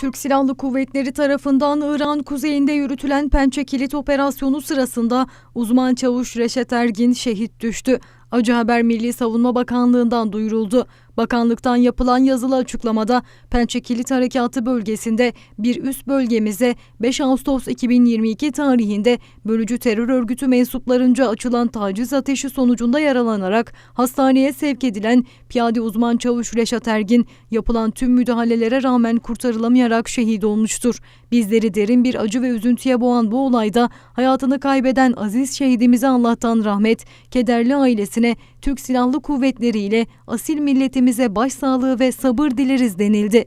Türk Silahlı Kuvvetleri tarafından İran kuzeyinde yürütülen Pençe Kilit operasyonu sırasında uzman çavuş Reşet Ergin şehit düştü. Acı haber Milli Savunma Bakanlığı'ndan duyuruldu. Bakanlıktan yapılan yazılı açıklamada Pençe Kilit Harekatı bölgesinde bir üst bölgemize 5 Ağustos 2022 tarihinde bölücü terör örgütü mensuplarınca açılan taciz ateşi sonucunda yaralanarak hastaneye sevk edilen piyade uzman çavuş Reşat Ergin yapılan tüm müdahalelere rağmen kurtarılamayarak şehit olmuştur. Bizleri derin bir acı ve üzüntüye boğan bu olayda hayatını kaybeden aziz şehidimize Allah'tan rahmet, kederli ailesine, Türk Silahlı Kuvvetleri ile asil milletimize başsağlığı ve sabır dileriz denildi.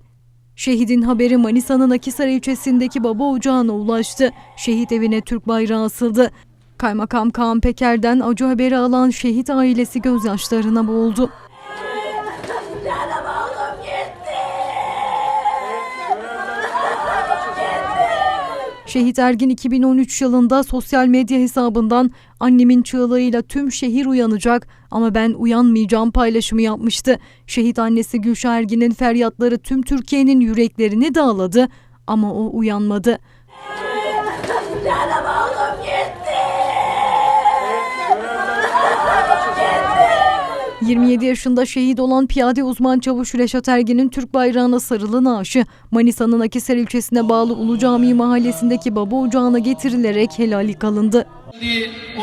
Şehidin haberi Manisa'nın Akisar ilçesindeki baba ocağına ulaştı. Şehit evine Türk bayrağı asıldı. Kaymakam Kaan Peker'den acı haberi alan şehit ailesi gözyaşlarına boğuldu. Şehit Ergin 2013 yılında sosyal medya hesabından annemin çığlığıyla tüm şehir uyanacak ama ben uyanmayacağım paylaşımı yapmıştı. Şehit annesi Gülşah Ergin'in feryatları tüm Türkiye'nin yüreklerini dağladı ama o uyanmadı. 27 yaşında şehit olan piyade uzman çavuş Reşat Ergin'in Türk bayrağına sarılı naaşı Manisa'nın Akisar ilçesine bağlı Ulu Camii mahallesindeki baba ocağına getirilerek helali alındı.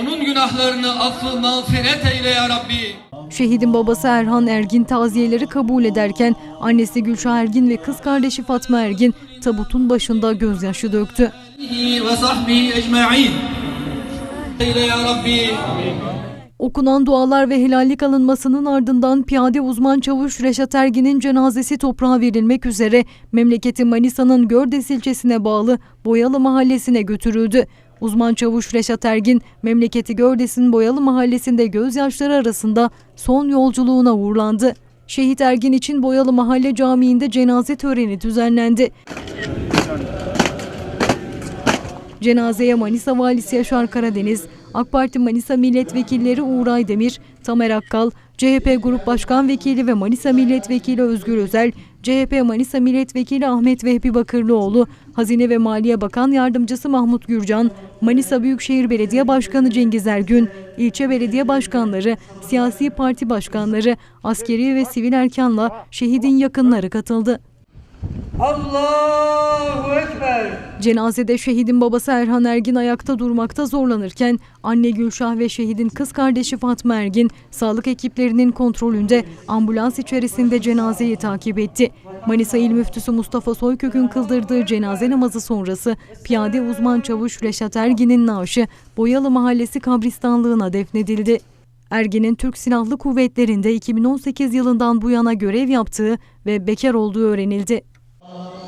Onun günahlarını affı mağfiret eyle ya Rabbi. Şehidin babası Erhan Ergin taziyeleri kabul ederken annesi Gülşah Ergin ve kız kardeşi Fatma Ergin tabutun başında gözyaşı döktü. Ve sahbihi ecma'in. Eyle ya Rabbi. Okunan dualar ve helallik alınmasının ardından piyade uzman çavuş Reşat Ergin'in cenazesi toprağa verilmek üzere memleketi Manisa'nın Gördes ilçesine bağlı Boyalı mahallesine götürüldü. Uzman çavuş Reşat Ergin, memleketi Gördes'in Boyalı mahallesinde gözyaşları arasında son yolculuğuna uğurlandı. Şehit Ergin için Boyalı Mahalle Camii'nde cenaze töreni düzenlendi. Cenazeye Manisa Valisi Yaşar Karadeniz, AK Parti Manisa Milletvekilleri Uğur Aydemir, Tamer Akkal, CHP Grup Başkan Vekili ve Manisa Milletvekili Özgür Özel, CHP Manisa Milletvekili Ahmet Vehbi Bakırlıoğlu, Hazine ve Maliye Bakan Yardımcısı Mahmut Gürcan, Manisa Büyükşehir Belediye Başkanı Cengiz Ergün, ilçe belediye başkanları, siyasi parti başkanları, askeri ve sivil erkanla şehidin yakınları katıldı. Allahu Ekber. Cenazede şehidin babası Erhan Ergin ayakta durmakta zorlanırken anne Gülşah ve şehidin kız kardeşi Fatma Ergin sağlık ekiplerinin kontrolünde ambulans içerisinde cenazeyi takip etti. Manisa İl Müftüsü Mustafa Soykök'ün kıldırdığı cenaze namazı sonrası piyade uzman çavuş Reşat Ergin'in naaşı Boyalı Mahallesi kabristanlığına defnedildi. Ergin'in Türk Silahlı Kuvvetleri'nde 2018 yılından bu yana görev yaptığı ve bekar olduğu öğrenildi. Uh...